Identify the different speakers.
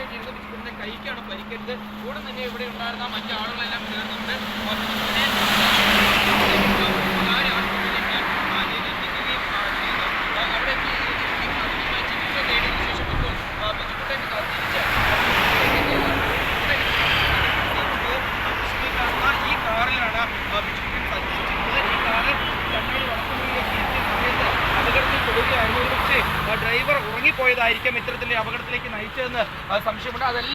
Speaker 1: പരിക്കേറ്റിരുന്നത് വിഷ്ണുവിന്റെ കൈക്കാണ് പരിക്കേറ്റത് കൂടെ തന്നെ ഇവിടെ ഉണ്ടായിരുന്ന മറ്റു ആളുകളെല്ലാം ഡ്രൈവർ ഉറങ്ങിപ്പോയതായിരിക്കും ഇത്തരത്തിലെ അപകടത്തിലേക്ക് നയിച്ചതെന്ന് സംശയമുണ്ട്. അതെല്ലാം